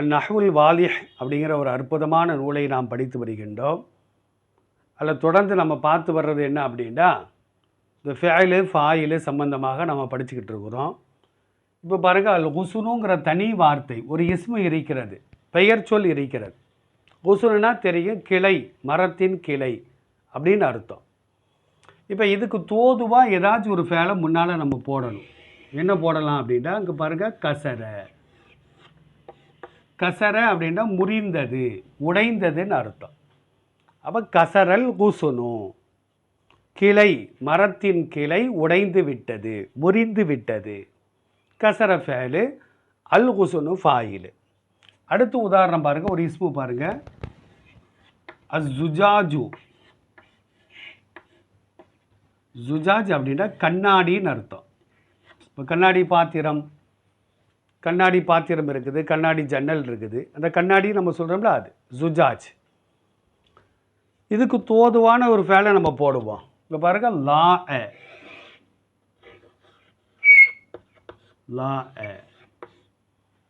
அந்நஹ்வுல் வாலிஹ் அப்படிங்கிற ஒரு அற்புதமான நூலை நாம் படித்து வருகின்றோம். அதில் தொடர்ந்து நம்ம பார்த்து வர்றது என்ன அப்படின்னா இந்த ஃபேயிலு ஃபாயிலு சம்பந்தமாக நம்ம படிச்சுக்கிட்டு இருக்கிறோம். இப்போ பாருங்க அல் குசுனுங்கிற தனி வார்த்தை ஒரு இஸ்மு இருக்கிறது பெயர் சொல் இருக்கிறது. குசுனுனா தெரியும் கிளை மரத்தின் கிளை அப்படின்னு அர்த்தம். இப்போ இதுக்கு தோதுவாக ஏதாச்சும் ஒரு ஃபேலை முன்னால் நம்ம போடணும். என்ன போடலாம் அப்படின்னா அங்கே பாருங்கள் கசரை. கசர அப்படின்னா முறிந்தது உடைந்ததுன்னு அர்த்தம். அப்போ கசரல் குசுனு. கிளை மரத்தின் கிளை உடைந்து விட்டது முறிந்து விட்டது. கசர ஃபேலு அல் குசுனு ஃபாயிலு. அடுத்து உதாரணம் பாருங்கள் ஒரு இஸ்மு பாருங்கள் அஸ் ஜுஜாஜு ஜுஜாஜ் அப்படின்னா கண்ணாடின்னு அர்த்தம். இப்போ கண்ணாடி பாத்திரம் கண்ணாடி பாத்திரம் இருக்குது கண்ணாடி ஜன்னல் இருக்குது. அந்த கண்ணாடி நம்ம சொல்கிறோம்ல அது ஜுஜாஜ். இதுக்கு தோதுவான ஒரு ஃபேலை நம்ம போடுவோம். இங்கே பாருங்க லா எ. லா எ.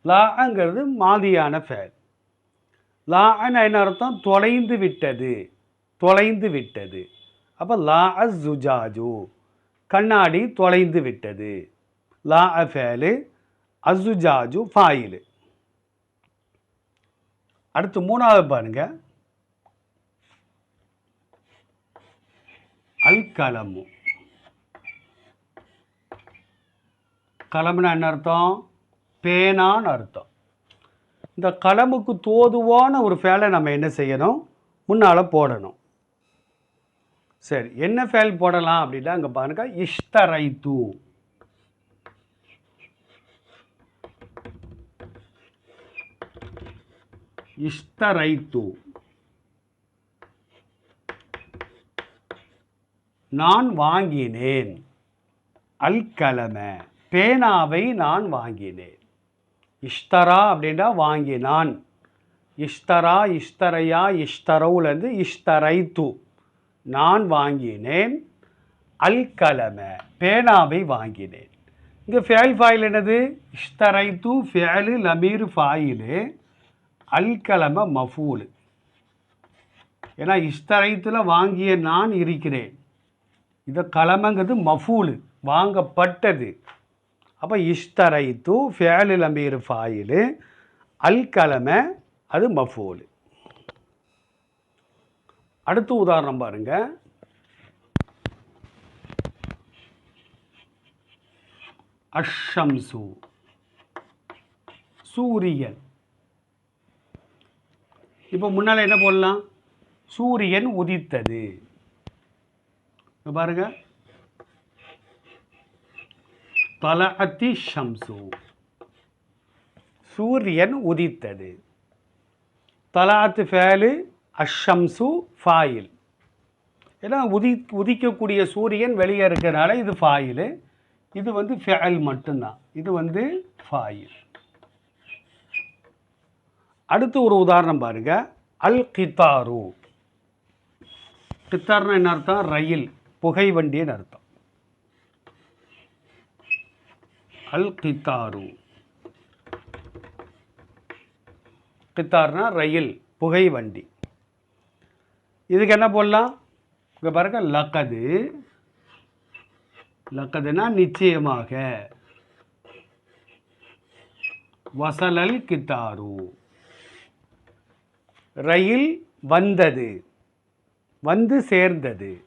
லாங்கிறது மாதியான ஃபேல். லான்னு என்ன அர்த்தம்? தொலைந்து விட்டது. தொலைந்து விட்டது. அப்போ லா அஸ்ஸுஜாஜு கண்ணாடி தொலைந்து விட்டது. லா அ ஃபேலு அசுஜாஜு ஃபாயிலு. அடுத்து மூணாவது பாருங்க. அல் கலமு கலம்னா என்ன அர்த்தம்? பேனான்னு அர்த்தம். இந்த கலமுக்கு தோதுவான ஒரு ஃபேலை நம்ம என்ன செய்யணும்? முன்னால் போடணும். சரி என்ன ஃபேல் போடலாம் அப்படின்னா அங்கே பாருங்க இஷ்தரைத்து. இஷ்தரைத்து நான் வாங்கினேன் அல்கலம பேனாவை நான் வாங்கினேன் இஷ்தரா அப்படின்னா வாங்கினான் இஷ்தரா இஷ்தரையா இஷ்தரவுலேருந்து இஷ்தரைத்து நான் வாங்கினேன் அல்கலம பேனாவை வாங்கினேன் இங்கே ஃபேல் ஃபாயில் என்னது இஷ்தரைத்து ஃபேலு லமீர் ஃபாயிலு அல் கலம ஏன்னா இஷ்தரைத்தில் வாங்கிய நான் இருக்கிறேன். இதை கலமங்கிறது மஃபூலு வாங்கப்பட்டது. அப்போ இஷ்தரைத்து ஃபேலு ஃபாயிலு அல் கலம அது மஃபூலு. அடுத்த உதாரணம் பாருங்கள் அஷம்சு சூரியன். இப்போ முன்னால் என்ன போடலாம்? சூரியன் உதித்தது. பாருங்க. தலஅத்தி ஷம்சு. சூரியன் உதித்தது. தலாத்து ஃபேலு அஷம்சு ஃபாயில். ஏன்னா உதி உதிக்கக்கூடிய சூரியன் வெளியே இருக்கிறனால இது ஃபாயிலு. இது வந்து ஃபேல் மட்டும்தான். இது வந்து ஃபாயில். அடுத்து ஒரு உதாரணம் பாருங்க. அல் கித்தாரு கித்தார்னா என்ன அர்த்தம்? ரயில் புகை வண்டின்னு அர்த்தம். அல் கித்தாரு கித்தார்னா ரயில் புகை வண்டி. இதுக்கு என்ன போடலாம்? இங்கே பாருங்க லக்கது. லக்கதுனா நிச்சயமாக. வசலல் கித்தாரு ரயில் வந்தது. வந்து சேர்ந்தது.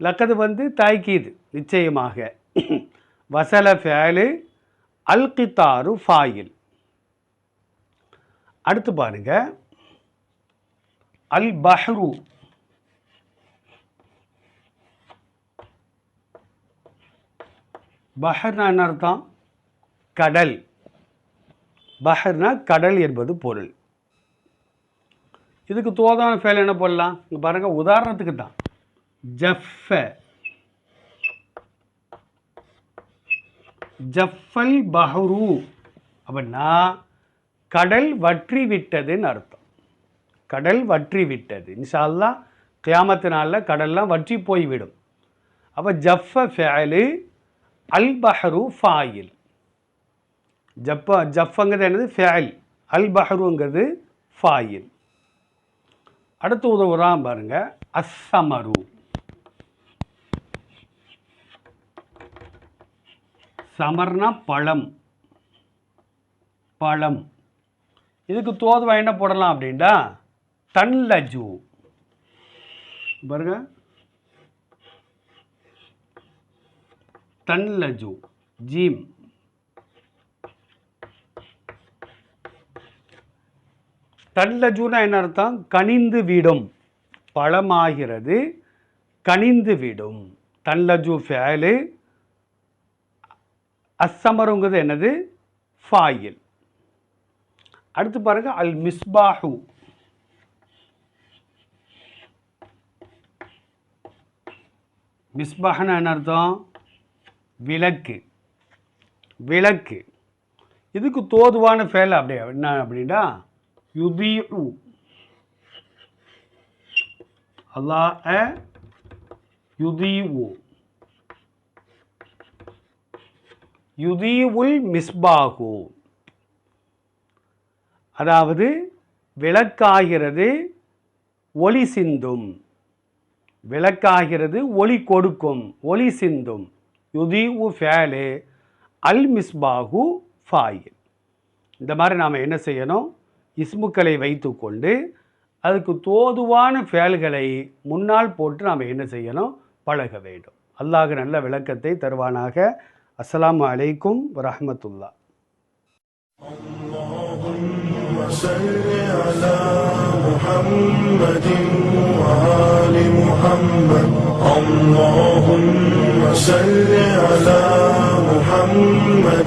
லக்கது வந்து தாய்க்கீது நிச்சயமாக. வசல ஃபேலு அல் கித்தாரு ஃபாயில். அடுத்து பாருங்க. அல் பஹ்ரு. பஹர்னா என்ன அர்த்தம்? கடல். பஹர்னா கடல் என்பது பொருள். இதுக்கு தோதான ஃபேல் என்ன பண்ணலாம் இங்கே பாருங்கள் உதாரணத்துக்கு தான். ஜஃப ஜஃபல் பஹ்ரு. அப்படின்னா கடல் வற்றி விட்டதுன்னு அர்த்தம். கடல் வற்றி விட்டது. இன்ஷா அல்லாஹ் கியாமத்து நாளில் கடல்லாம் வற்றி போய்விடும். அப்போ ஜஃப ஃபேலு அல் பஹரு ஃபாயில். ஜப்ப ஜஃபங்கிறது என்னது? ஃபேல் அல் பஹருங்கிறது ஃபாயில். அடுத்து உதவுறான் பாருங்க. அஸ்ஸமரு. சமர்னா பழம். பழம். இதுக்கு தோதுவா என்ன போடலாம் அப்படின்னா தன்லஜு. பாருங்க. தன்லஜு. ஜீம். தல்லஜூனா என்ன அர்த்தம்? கனிந்து விடும். பழமாகிறது கனிந்து விடும். தன்லஜு ஃபேலு அஸ்ஸமருங்கிறது என்னது? ஃபாயில். அடுத்து பாருங்க அல் மிஸ்பாஹு. மிஸ்பாஹ்னா என்ன அர்த்தம்? விளக்கு. விளக்கு. இதுக்கு தோதுவான ஃபேல் அப்படியே? என்ன அப்படின்னா யுதிஉ அல்லாஹ் யுதிஉ யுதீவுல் மிஸ்பாகு அதாவது விளக்காகிறது ஒளி சிந்தும். விளக்காகிறது ஒளி கொடுக்கும் ஒளி சிந்தும். யுதீவு ஃபேலு அல் மிஸ்பாகு ஃபாயில். இந்த மாதிரி நாம் என்ன செய்யணும்? இஸ்முக்களை வைத்துக்கொண்டு அதுக்கு தோதுவான ஃபேல்களை முன்னால் போட்டு நாம் என்ன செய்யணும் பழக வேண்டும் அல்லாஹ் நல்ல விளக்கத்தை தருவானாக அஸ்ஸலாமு அலைக்கும் வரஹ்மத்துல்லாஹ் صل على محمد وآل محمد اللهم صل على محمد